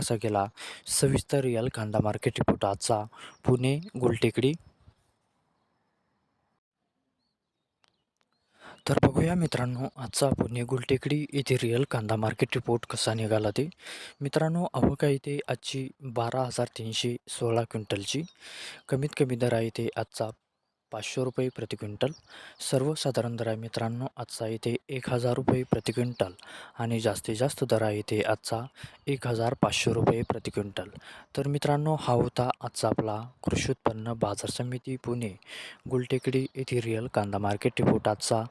कसा गेला? सविस्तर रिअल कांदा मार्केट रिपोर्ट. आजचा पुणे गुलटेकडी. तर बघूया मित्रांनो आजचा पुणे गुलटेकडी येथे रिअल कांदा मार्केट रिपोर्ट कसा निघाला ते. मित्रांनो अवका इथे ते आजची बारा हजार तीनशे सोळा क्विंटलची. कमीत कमी दर आहे ते आजचा पाचशे रुपये प्रति क्विंटल. सर्वसाधारण दर आहे मित्रांनो आजचा इथे एक हजार रुपये प्रति क्विंटल आणि जास्तीत जास्त दर आहे इथे आजचा एक हजार पाचशे रुपये प्रति क्विंटल. तर मित्रांनो हा होता आजचा आपला कृषी उत्पन्न बाजार समिती पुणे गुलटेकडी येथे रिअल कांदा मार्केट रिपोर्ट आजचा.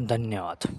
धन्यवाद.